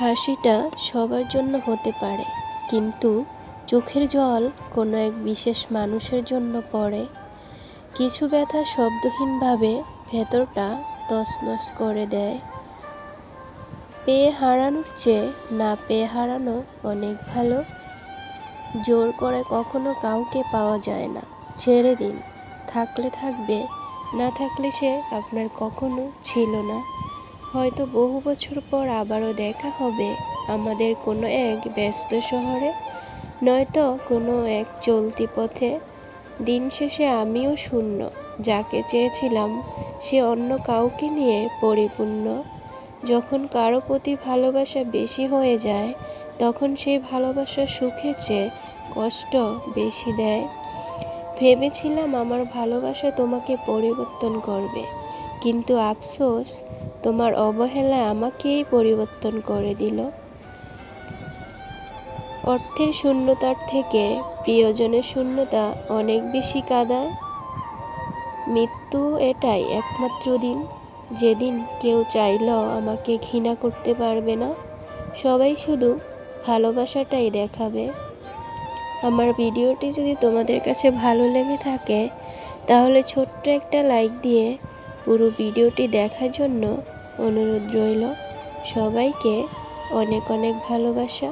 হাসিটা সবার জন্য হতে পারে, কিন্তু চোখের জল কোনো এক বিশেষ মানুষের জন্য পড়ে। কিছু ব্যথা শব্দহীনভাবে ভেতরটা তছনছ করে দেয়। পেয়ে হারানোর চেয়ে না পেয়ে হারানো অনেক ভালো। জোর করে কখনো কাউকে পাওয়া যায় না। ছেড়ে দিন, থাকলে থাকবে, না থাকলে সে আপনার কখনো ছিল না। হয়তো বহু বছর পর আবারও দেখা হবে আমাদের কোনো এক ব্যস্ত শহরে। নয়তো কোনো এক চলতি পথে। দিন শেষে আমিও শূন্য, যাকে চেয়েছিলাম সে অন্য কাউকে নিয়ে পরিপূর্ণ। যখন কারও প্রতি ভালোবাসা বেশি হয়ে যায়, তখন সেই ভালোবাসা সুখের চেয়ে কষ্ট বেশি দেয়। ভেবেছিলাম আমার ভালোবাসা তোমাকে পরিবর্তন করবে। কিন্তু আফসোস, তোমার অবহেলা আমাকেই পরিবর্তন করে দিল। অর্থের শূন্যতার থেকে প্রিয়জনের শূন্যতা অনেক বেশি কাদায় মৃত্যু এটাই একমাত্র দিন। যেদিন কেউ চাইলেও আমাকে ঘৃণা করতে পারবে না। সবাই শুধু ভালোবাসাটাই দেখাবে। আমার ভিডিওটি যদি তোমাদের কাছে ভালো লেগে থাকে, তাহলে ছোট্ট একটা লাইক দিয়ে পুরো ভিডিওটি দেখার জন্য অনুরোধ রইল। সবাইকে অনেক অনেক ভালোবাসা।